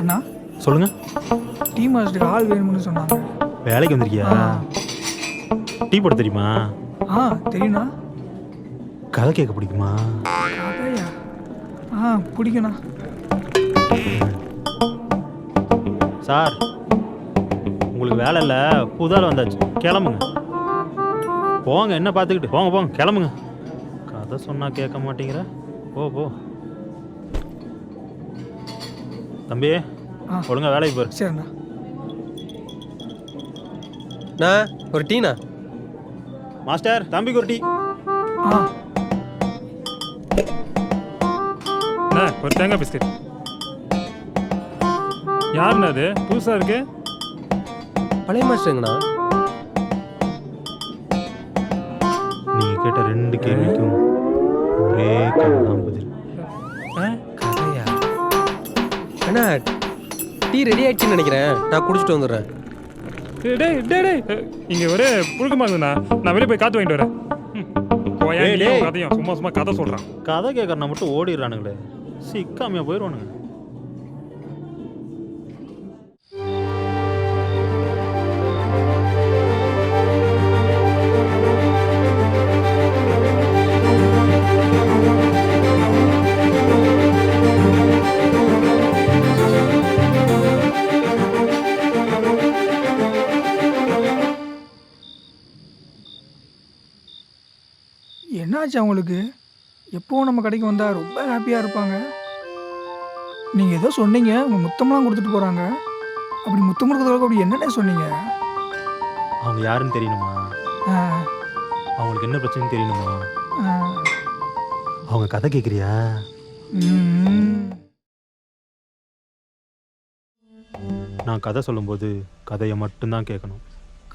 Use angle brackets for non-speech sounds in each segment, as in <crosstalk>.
அண்ணா? சொல்லுங்க. டீ மாஸ்டருக்கு ஆள் வேணும்னு சொன்னாங்க. வேலைக்கு வந்திருக்கியா? டீ போட தெரியுமா? ஆ தெரியுண்ணா கதை கேட்க பிடிக்குமா? கதையா ஆ பிடிக்குண்ணா சார் உங்களுக்கு வேலை இல்லை. புதால வந்தாச்சு. கிளம்புங்க. போங்க என்ன பார்த்துக்கிட்டு. போங்க போங்க கிளம்புங்க. கதை சொன்னா கேட்க மாட்டேங்கிற. போ போ. தம்பி ஆ. ஒழுங்கா வேலைக்கு போரு சரிண்ணா. அண்ணா ஒரு டீண்ணா? மாஸ்டர் தம்பிக்கு ஒரு டீ. ஆ. அண்ணா ஒரு தேங்காய் பிஸ்கட். யாருண்ணா அது? புதுசாக இருக்கு? பழைய மாஸ்டருங்கண்ணா. நீங்க கேட்ட ரெண்டு கேள்விக்கும் ஒரே கதை அண்ணா டீ ரெடி ஆயிடுச்சுன்னு நினைக்கிறேன். நான் குடிச்சிட்டு வந்துடுறேன். டேய், டேய் டேய் டேய். அஹ், இங்க ஒரே புழுக்கமா இருக்குண்ணா நான் வெளியே போய் காத்து வாங்கிட்டு வரேன். ம். போயா டேய், நீயும் டேய். கதையும் சும்மா சும்மா கதை சொல்றான். கதை கேட்கறனா மட்டும் ஓடிடுறானுங்களே. சிக்காமையா போயிடுவானுங்க. என்னாச்சு அவங்களுக்கு? எப்போவும் நம்ம கடைக்கு வந்தால் ரொம்ப ஹாப்பியாக இருப்பாங்க? நீங்கள் ஏதோ சொன்னீங்க உங்கள் முத்தம்லாம் கொடுத்துட்டு போகிறாங்க அப்படி முத்தம் கொடுக்குறதுக்கு அப்படி என்னென்ன சொன்னீங்க? அவங்க யாருன்னு தெரியணுமா? அவங்களுக்கு என்ன பிரச்சனைன்னு தெரியணுமா? அவங்க கதை கேட்குறியா. நான் கதை சொல்லும்போது கதையை மட்டும்தான் கேட்கணும்.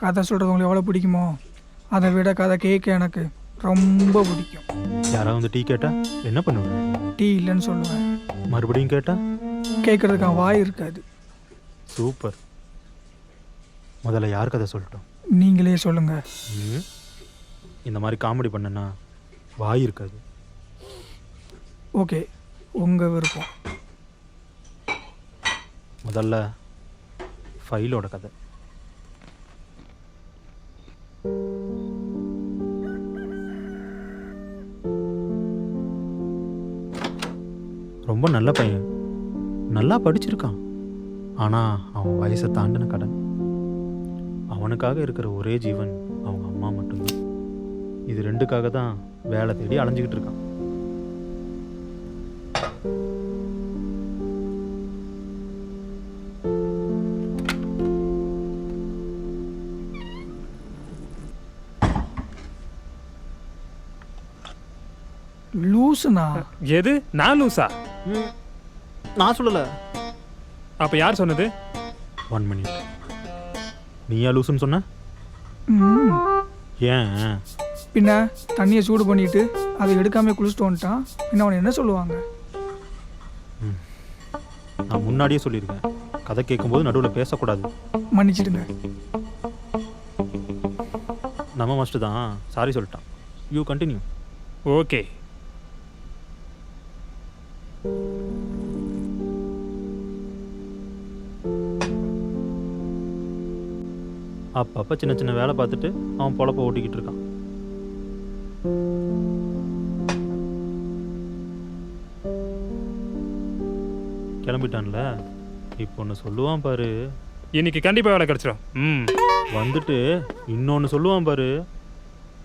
கதை சொல்கிறது உங்களுக்கு எவ்வளோ பிடிக்குமோ? அதை விட கதை கேட்க எனக்கு ரொம்ப பிடிக்கும். யாராவது வந்து டீ கேட்டா என்ன பண்ணுவேன் டீ இல்லைன்னு சொல்லுவேன். மறுபடியும் கேட்டா? கேட்குறதுக்கு வாய் இருக்காது. சூப்பர். முதல்ல யார் கதை சொல்லட்டும்? நீங்களே சொல்லுங்க. ம்? இந்த மாதிரி காமெடி பண்ணனா வாய் இருக்காது. ஓகே உங்கள் விருப்பம். முதல்ல ஃபைலோட கதை. நல்ல பையன். நல்லா படிச்சிருக்கான். ஆனால் அவன் வயசை தாண்டின கடன். அவனுக்காக இருக்கிற ஒரே ஜீவன் அவங்க அம்மா மட்டும்தான். இது ரெண்டுக்காக தான் வேலை தேடி அலைஞ்சிக்கிட்டு இருக்கான். லூசுண்ணா. எது? நான் லூசா? நான் சொல்லலை. அப்ப யார் சொன்னது? ஒன் மினிட் நீயா லூசுன்னு சொன்ன? ம். ஏன்? பின்ன தண்ணியை சூடு பண்ணிட்டு அதை எடுக்காம குளிச்சுட்டு வந்துட்டான். பின்ன அவனை என்ன சொல்லுவாங்க? நான் முன்னாடியே சொல்லியிருக்கேன். கதை கேட்கும்போது நடுவில் பேசக்கூடாது. மன்னிச்சிடுங்க. நம்ம மாஸ்டர் தான். சாரி சொல்லிட்டான். யூ கண்டினியூ ஓகே அப்பப்போ சின்ன சின்ன வேலை பார்த்துட்டு அவன் பொழப்ப ஓட்டிக்கிட்டு இருக்கான். கிளம்பிட்டான்ல? இப்போ ஒன்று சொல்லுவான் பாரு. இன்னைக்கு கண்டிப்பா வேலை கிடைச்சிடும் ம். வந்துட்டு இன்னொன்று சொல்லுவான் பாரு.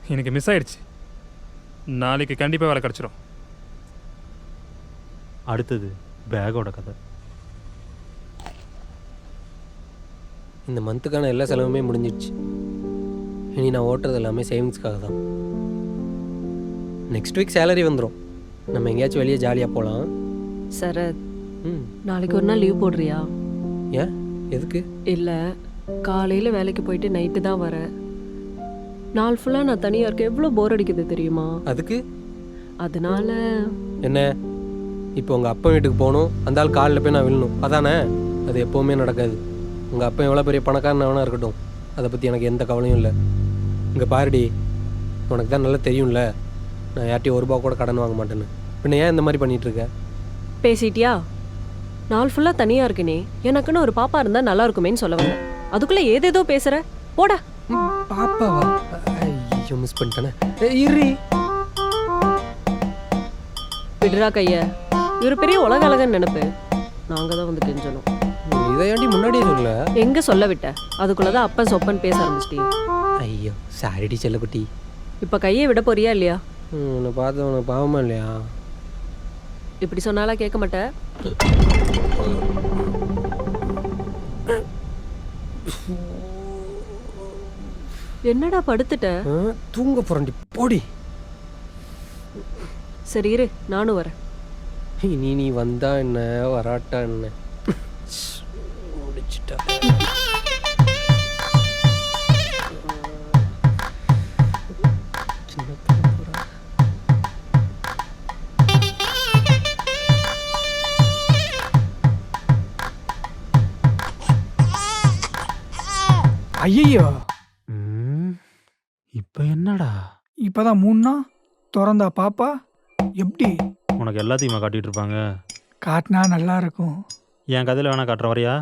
எனக்கு மிஸ் ஆயிடுச்சு. நாளைக்கு கண்டிப்பா வேலை கிடைச்சிடும் அடுத்தது பேக்கோட கதை. இந்த மந்த்துக்கான எல்லா செலவுமே முடிஞ்சிடுச்சு. இனி நான் ஓட்டுறது எல்லாமே சேவிங்ஸ்க்காக தான். நெக்ஸ்ட் வீக் சேலரி வந்துடும் நம்ம எங்கேயாச்சும் வெளியே ஜாலியாக போகலாம் சரத் ம். நாளைக்கு ஒரு நாள் லீவ் போடுறியா? ஏன்? எதுக்கு? இல்லை காலையில் வேலைக்கு போயிட்டு நைட்டு தான் வரேன் நாள் ஃபுல்லாக நான் தனியாக இருக்க எவ்வளோ போர் அடிக்குது தெரியுமா? அதுக்கு? அதனால என்ன? இப்போ உங்கள் அப்பா வீட்டுக்கு போகணும். அந்த ஆள் காலில் போய் நான் விழணும். அதானே? அது எப்போவுமே நடக்காது. உங்கள் அப்பா எவ்வளோ பெரிய பணக்காரனவனா இருக்கட்டும். அதை பற்றி எனக்கு எந்த கவலையும் இல்லை. இங்கே பாருடி உனக்கு தான் நல்லா தெரியும்ல. நான் யார்ட்டையும் ஒரு ரூபா கூட கடன் வாங்க மாட்டேன்னு. பின்ன ஏன் இந்த மாதிரி பண்ணிட்டு இருக்க? பேசிட்டியா? நாள் ஃபுல்லா தனியா இருக்கனே. எனக்குன்னு ஒரு பாப்பா இருந்தா நல்லா இருக்குமேன்னு சொல்ல வந்தேன். அதுக்குள்ள ஏதேதோ பேசுற. போடா. பாப்பாவா? ஐயோ மிஸ் பண்ணிட்டேனே. இரு. விடுறா கைய. இவர் பெரிய உலக அழகன் நினைப்பு நாங்க தான் வந்து கெஞ்சணும் இதை ஏன்டி முன்னாடியே சொல்ல எங்க சொல்ல விட்ட? அதுக்குள்ளதான் அப்பன் சொப்பன் பேச ஆரம்பிச்சிட்டி ஐயோ சாரிடி செல்லக்குட்டி. இப்ப கையை விட போறியா இல்லையா? உன்னை பார்த்து உனக்கு பாவமா இல்லையா? இப்படி சொன்னாலா கேட்க மாட்டேன் என்னடா படுத்துட்ட? தூங்க போறேன்டி. போடி. சரி இரு. நானும் வரேன். இனி நீ வந்தா என்ன வராட்டா என்ன? ஐயையோ. இப்போ என்னடா? இப்பதான் மூணுனா திறந்தா பாப்பா எப்படி? உனக்கு எல்லாத்தையுமா காட்டிட்டு இருப்பாங்க. காட்டினா நல்லா இருக்கும் என் கதையில் வேணா காட்டுற வரையா?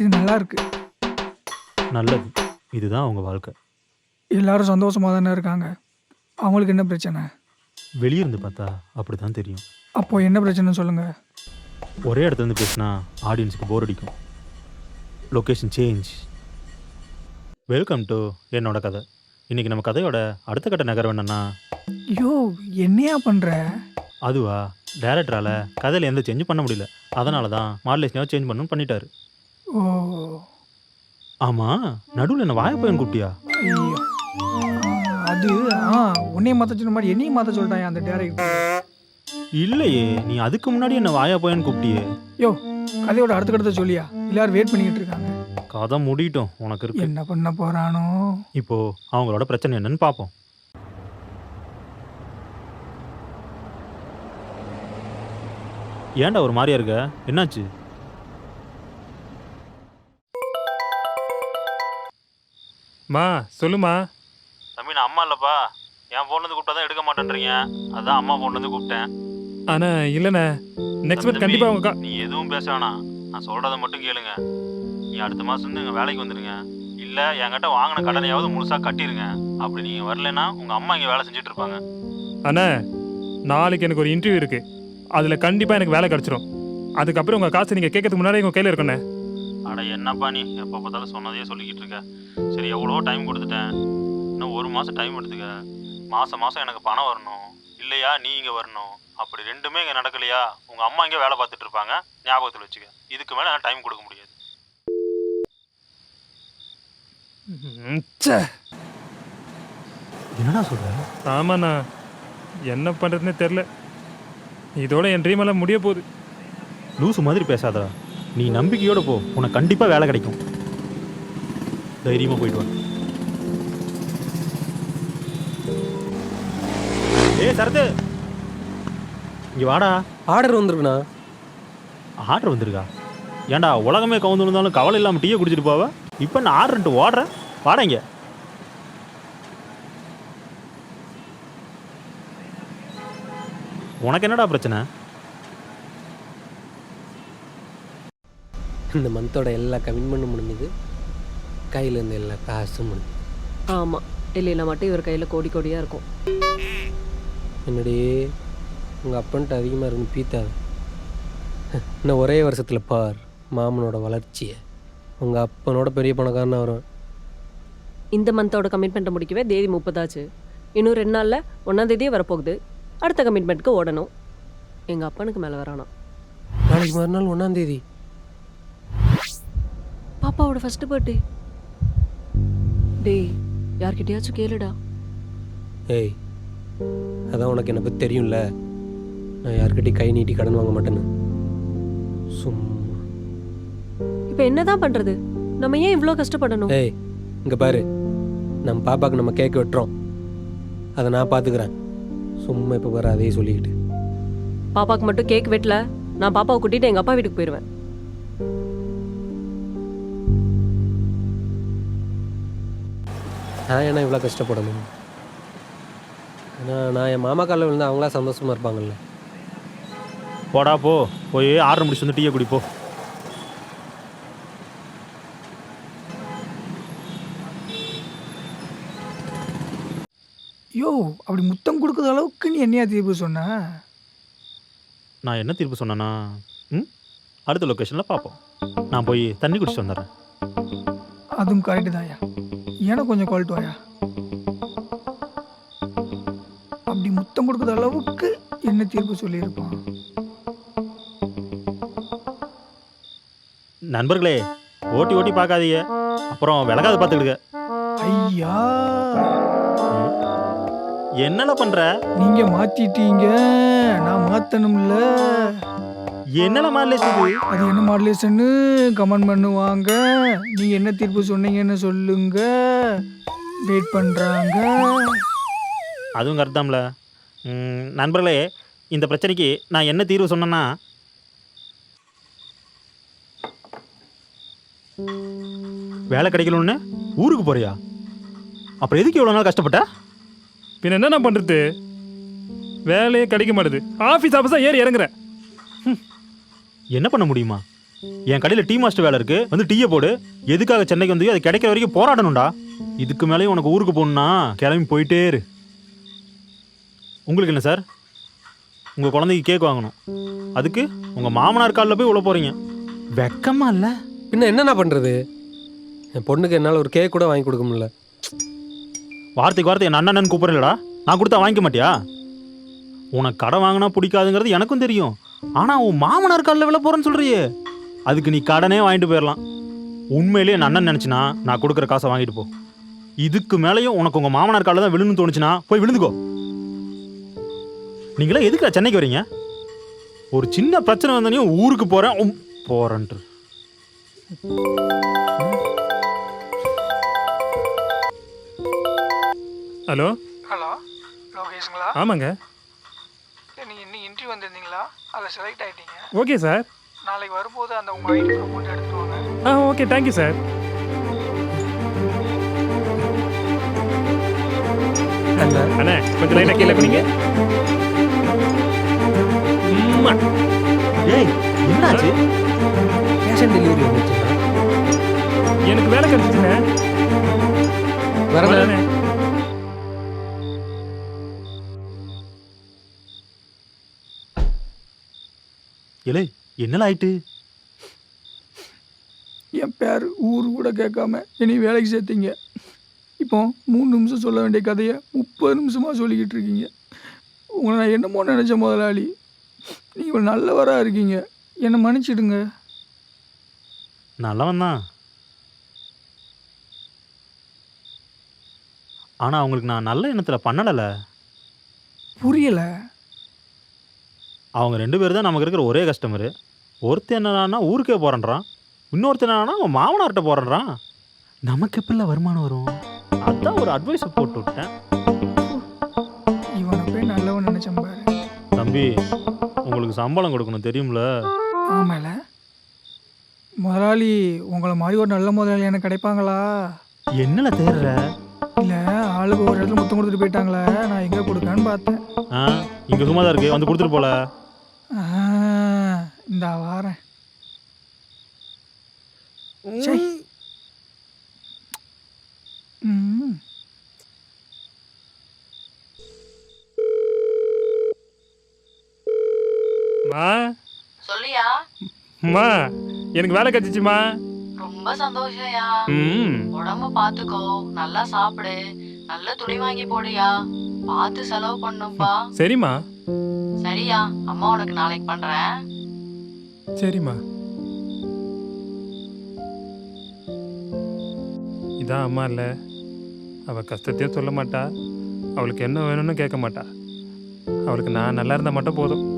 இது நல்லா இருக்கு நல்லது. இதுதான் உங்கள் வாழ்க்கை. எல்லாரும் சந்தோஷமா தானே இருக்காங்க. அவங்களுக்கு என்ன பிரச்சனை? வெளியிருந்து பார்த்தா அப்படி தான் தெரியும். அப்போ என்ன பிரச்சனைன்னு சொல்லுங்க. ஒரே இடத்துல இருந்து பேசினா ஆடியன்ஸுக்கு போர் அடிக்கும். லொக்கேஷன் சேஞ்ச் வெல்கம் டு என்னோட கதை. இன்றைக்கி நம்ம கதையோட அடுத்த கட்ட நகரம் என்னன்னா ஐயோ என்னையா பண்ற? அதுவா? டேரக்டரால் கதையில் எந்த சேஞ்சும் பண்ண முடியல. அதனால தான் மாடலேஷனாக சேஞ்ச் பண்ணணும்னு பண்ணிட்டாரு. ஓ. ஆமாம் நடுவில் என்ன வாயப்பையன் கூப்பிட்டியா? ஐயோ. அது ஆ உன்னைய மாற்ற சொன்ன மாதிரி என்னையும் மாற்ற சொல்லிட்டான் அந்த டேரக்டர் இல்லையே நீ அதுக்கு முன்னாடி என்ன வாயா போயன்னு கூப்பிட்டியே? யோ கதையோட அடுத்த கட்டத்தை சொல்லியா? எல்லாரும் வெயிட் பண்ணிக்கிட்டு இருக்காங்க. கதை முடியட்டும். உனக்கு இருக்கு. என்ன பண்ண போறானோ? இப்போ அவங்களோட பிரச்சனை என்னன்னு பார்ப்போம் ஏன்டா ஒரு மாதிரியா இருக்க? என்னாச்சு? மா சொல்லுமா. தம்பி நான் அம்மா இல்லப்பா. என் ஃபோன்லேருந்து கூப்பிட்டா தான் எடுக்க மாட்டேன்றீங்க. அதான் அம்மா ஃபோன்லேருந்து கூப்பிட்டேன். ஆனா இல்லைண்ணே. நெக்ஸ்ட் மந்த் கண்டிப்பா உங்க நீ எதுவும் பேச வேணாம் நான் சொல்கிறத மட்டும் கேளுங்க. நீ அடுத்த மாதம் வந்து எங்கள் வேலைக்கு வந்துடுங்க இல்லை என்கிட்ட வாங்கின கடனையாவது முழுசாக கட்டிடுங்க அப்படி நீங்கள் வரலைன்னா உங்கள் அம்மா இங்கே வேலை செஞ்சுட்டு இருப்பாங்க. அண்ணா நாளைக்கு எனக்கு ஒரு இன்டர்வியூ இருக்கு. அதுல கண்டிப்பா எனக்கு வேலை கிடைச்சிரும். அதுக்கப்புறம் உங்க காசு நீங்க கேட்கறதுக்கு முன்னாடி உங்க கையில இருக்கண்ணே அட என்னப்பா நீ? எப்போ பார்த்தாலும் சொன்னதையே சொல்லிக்கிட்டு இருக்க. சரி எவ்வளோ டைம் கொடுத்துட்டேன். இன்னும் ஒரு மாதம் டைம் எடுத்துக்க. மாதம் மாதம் எனக்கு பணம் வரணும். இல்லையா நீ இங்கே வரணும். அப்படி ரெண்டுமே இங்கே நடக்கலையா? உங்கள் அம்மா இங்கே வேலை பார்த்துட்டு இருப்பாங்க. ஞாபகத்தில் வச்சுக்க. இதுக்கு மேலே நான் டைம் கொடுக்க முடியாது. என்னடா சொல்ற? ஆமாண்ணா. என்ன பண்றதுன்னே தெரில இதோட என் ட்ரீம் எல்லாம் முடிய போகுது. லூசு மாதிரி பேசாதடா. நீ நம்பிக்கையோட போ. உனக்கு கண்டிப்பாக வேலை கிடைக்கும். தைரியமாக போயிட்டு வா. ஏய் சரத்து! இங்கே வாடா. ஆர்டர் வந்திருக்குண்ணா. ஆர்டர் வந்திருக்கா? ஏன்டா உலகமே கவுந்து இருந்தாலும் கவலை இல்லாமல் டீயை குடிச்சிட்டு போவ? இப்போ நான் ஆர்டர்ன்ட்டு ஓடுறேன் வாடா இங்க. உனக்கு என்னடா பிரச்சனை? இந்த மந்தோட எல்லா கமிட்மெண்ட்டும் முடிஞ்சுது. கையில் இருந்த எல்லா காசும் முடிஞ்சுது. ஆமா இல்லைன்னா மட்டும் இவர் கையில கோடி கோடியா இருக்கும். என்னடி? உங்கள் அப்பன்ட்டு அதிகமாக இருக்குன்னு பீத்தாது <laughs> இன்னும் ஒரே வருஷத்தில் பார் மாமனோட வளர்ச்சியை. உங்கள் அப்பனோட பெரிய பணக்காரனா வரும். இந்த மந்தோட கமிட்மெண்ட்டை முடிக்கவே தேதி முப்பதாச்சு. இன்னும் ரெண்டு நாள்ல ஒன்னாம் தேதியே வரப்போகுது. அடுத்த கமிட்மெண்ட்க்கு ஓடணும். எங்க அப்பனுக்கு மேல வரானாம். நாளைக்கு மறுநாள் ஒன்றாம் தேதி. பாப்பாவோட ஃபர்ஸ்ட் பர்த்டே டேய் யார்கிட்டயாச்சும் கேளுடா. ஏய் அதான் உனக்கு என்னை பற்றி தெரியும்ல. நான் யார்கிட்டயும் கை நீட்டி கடன் வாங்க மாட்டேன்னு. சும்மா. இப்போ என்னதான் பண்றது? நம்ம ஏன் இவ்வளோ கஷ்டப்படணும்? ஏய் இங்கே பாரு. நம்ம பாப்பாக்கு நம்ம கேக் வெட்டுறோம். அதை நான் பார்த்துக்கிறேன் சும்மா இப்போ பாரு அதையே சொல்லிக்கிட்டு. பாப்பாக்கு மட்டும் கேக் வெட்டல. நான் பாப்பாவை கூட்டிட்டு எங்க அப்பா வீட்டுக்கு போயிடுவேன் நான் ஏன்னா இவ்வளோ கஷ்டப்படணும். நான் என் மாமா காலில் விழுந்து அவங்களா சந்தோஷமாக இருப்பாங்கல்ல. போடா போ. போய் ஆர்டர் முடிச்சு வந்து டீயை குடிப்போ யோ அப்படி முத்தம் கொடுக்குற அளவுக்கு நீ என்னையா தீர்ப்பு சொன்ன? நான் என்ன தீர்ப்பு சொன்னேன்னா ம்? அடுத்த லொக்கேஷனில் பார்ப்போம் நான் போய் தண்ணி குடிச்சிட்டு வந்துடுறேன். அதுவும் கரெக்டு தான்யா எனக்கு கொஞ்சம் குவாலிட்டி வாயா அப்படி முத்தம் கொடுக்குற அளவுக்கு என்ன தீர்ப்பு சொல்லியிருப்பான்? நண்பர்களே ஓட்டி ஓட்டி பார்க்காதீங்க. அப்புறம் விலகாது பார்த்துக்கிடுங்க. ஐயா. என்னல பண்ற? நீங்க மாத்திட்டீங்க. நான் மாத்தணும்ல. என்னல மாடலேஷன் இது அது என்ன மாடலேஷன்னு கமெண்ட் பண்ணுவாங்க. நீங்க என்ன தீர்ப்பு சொன்னீங்கன்னு சொல்லுங்க. வெயிட் பண்றாங்க. அதுவும் கரெக்ட் தான்ல. நண்பர்களே இந்த பிரச்சனைக்கு நான் என்ன தீர்வு சொன்னேன்னா வேலை கிடைக்கலன்னு ஊருக்கு போறியா? அப்புறம் எதுக்கு இவ்வளோ நாள் கஷ்டப்பட்ட? பின்ன என்ன நான் பண்ணுறது வேலையே கிடைக்க மாட்டுது. ஆஃபீஸ் ஆஃபீஸாக ஏறி இறங்குறேன். என்ன பண்ண முடியுமா? என் கடையில் டீ மாஸ்டர் வேலை இருக்கு. வந்து டீயை போடு. எதுக்காக சென்னைக்கு வந்து அது கிடைக்கிற வரைக்கும் போராடணும்டா. இதுக்கு மேலேயும் உனக்கு ஊருக்கு போகணுன்னா கிளம்பி போயிட்டே இரு. உங்களுக்கு என்ன சார்? உங்கள் குழந்தைக்கு கேக் வாங்கணும். அதுக்கு உங்கள் மாமனார் காலில் போய் உள்ள போகிறீங்க வெக்கமா இல்லை? பின்ன என்னென்ன பண்ணுறது என் பொண்ணுக்கு என்னால் ஒரு கேக் கூட வாங்கி கொடுக்க முடியல. வார்த்தைக்கு வார்த்தை என் அண்ணன் கூப்பிட்றலடா நான் கொடுத்தா வாங்கிக்க மாட்டியா? உனக்கு கடை வாங்கினா பிடிக்காதுங்கிறது எனக்கும் தெரியும். ஆனால் உன் மாமனார் காலில் விழ போகிறேன்னு சொல்கிறியே அதுக்கு நீ கடனே வாங்கிட்டு போயிடலாம் உண்மையிலேயே என் அண்ணன் நினச்சினா நான் கொடுக்குற காசை வாங்கிட்டு போ. இதுக்கு மேலேயும் உனக்கு உங்கள் மாமனார் காலில் தான் விழுன்னு தோணுச்சுன்னா போய் விழுந்துக்கோ. நீங்களே எதுக்கு சென்னைக்கு வரீங்க? ஒரு சின்ன பிரச்சனை வந்தனையும் ஊருக்கு போகிறேன் போகிறேன்ட்டு ஹலோ? ஹலோ லோகேஷுங்களா? ஆமாங்க. நீங்கள் இன்னும் இன்டர்வியூ வந்திருந்தீங்களா? அதில் செலக்ட் ஆகிட்டீங்க ஓகே சார். நாளைக்கு வரும்போது அந்த உங்கள் ஐடி போட்டு எடுத்துட்டு வாங்க. ஆ ஓகே தேங்க்யூ சார். அண்ணே. கொஞ்சம் லைட்டாக கீழே உம்மா. ஏய் என்னாச்சு? கேஷ் ஆன் டெலிவரி வந்துச்சுண்ணா எனக்கு வேலை கிடைச்சிச்சுண்ணே வரல வரேண்ணே. இலே என்னல ஆயிட்டு? என் பேர் ஊர் கூட கேட்காம என்னை வேலைக்கு சேர்த்தீங்க. இப்போ மூணு நிமிஷம் சொல்ல வேண்டிய கதையை முப்பது நிமிஷமாக சொல்லிக்கிட்டு இருக்கீங்க. உங்களை நான் என்னமோ நினச்ச முதலாளி. நீங்கள் நல்லவராக இருக்கீங்க. என்னை மன்னிச்சிடுங்க. நல்லவன் தான் ஆனால் அவங்களுக்கு நான் நல்ல எண்ணத்தில் பண்ணலைல. புரியலை. அவங்க ரெண்டு பேர் தான் நமக்கு இருக்கிற ஒரே கஸ்டமரு ஒருத்தன் என்னன்னா ஊருக்கே போகிறேன்றான் இன்னொருத்தன் என்னன்னா அவன் மாமனார்கிட்ட போகிறேன்றான் நமக்கு எப்படில வருமானம் வரும்? அதான் ஒரு அட்வைஸை போட்டு விட்டேன் இவனை போய் நல்லவன் நினச்சேன் பாரு. தம்பி உங்களுக்கு சம்பளம் கொடுக்கணும் தெரியும்ல? ஆமால. முதலாளி உங்களை மாதிரி ஒரு நல்ல முதலாளி எனக்கு கிடைப்பாங்களா? என்னல தேடுற? இல்லை ஆளுக்கு ஒரு இடத்துல முத்தம் கொடுத்துட்டு போயிட்டாங்களே? நான் எங்கே கொடுக்கன்னு பார்த்தேன். ஆ இங்கே சும்மா தான் இருக்கு வந்து கொடுத்துட்டு போல. இந்த வாரேன். ம். மா சொல்லியா? அம்மா எனக்கு வேலை கிடைச்சிச்சுமா? ரொம்ப சந்தோஷம்யா. ம். உடம்ப பாத்துக்கோ நல்லா சாப்பிடு நல்ல துணி வாங்கி போடுயா. பார்த்து செலவு பண்ணுப்பா சரிம்மா. சரியா அம்மா உனக்கு நாளைக்கு பண்றேன். சரிம்மா. இதான் அம்மா இல்லை. அவள் கஷ்டத்தையும் சொல்ல மாட்டா. அவளுக்கு என்ன வேணும்னு கேட்க மாட்டா. அவளுக்கு நான் நல்லா இருந்தால் மட்டும் போதும்.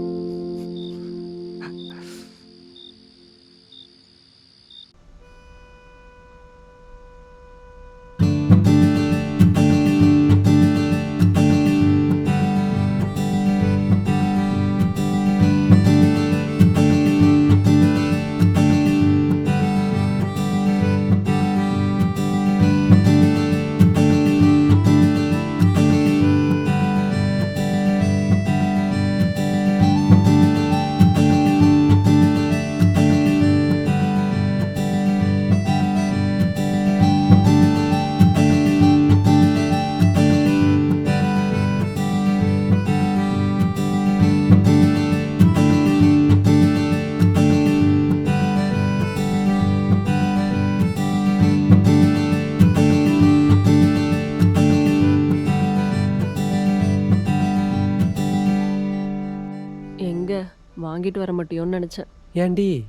வாங்கிட்டு வர மாட்டியோன்னு நினச்சேன். ஏன்டி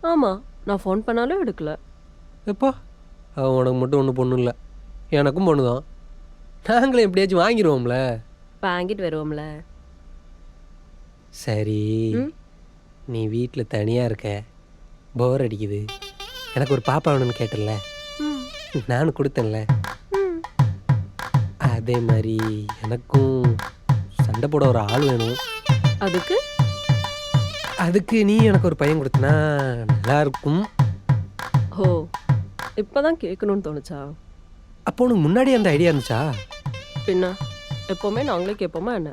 ஆமாம் நான் ஃபோன் பண்ணாலும் எடுக்கல. எப்பா? அவன் உனக்கு மட்டும் ஒன்றும் பொண்ணு இல்லை. எனக்கும் பொண்ணு தான் நாங்களும் எப்படியாச்சும் வாங்கிடுவோம்ல வாங்கிட்டு வருவோம்ல. சரி? நீ வீட்டில் தனியாக இருக்க. போர் அடிக்குது. எனக்கு ஒரு பாப்பா வேணும்னு கேட்டல ம். நானும் கொடுத்தேன்ல. அதே மாதிரி எனக்கும் சண்டை போட ஒரு ஆள் வேணும். அதுக்கு? அதுக்கு நீ எனக்கு ஒரு பையன் கொடுத்தனா நல்லா இருக்கும் ஓ இப்போதான் கேட்கணும்னு தோணுச்சா? அப்போ உனக்கு முன்னாடி அந்த ஐடியா இருந்துச்சா? பின்ன எப்போவுமே நாங்களே கேட்போமா என்ன?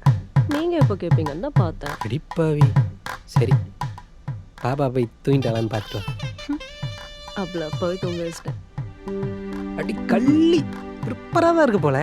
நீங்கள் எப்போ கேட்பீங்கன்னு தான் பார்த்தேன். அடிப்பாவி சரி பாப்பா போய் தூங்கிட்டாளான்னு பார்த்துட்டு. அவ்வளோ போய் தூங்க வச்சிட்டேன். அடி கள்ளி ப்ரிப்பராக தான் இருக்கு போல.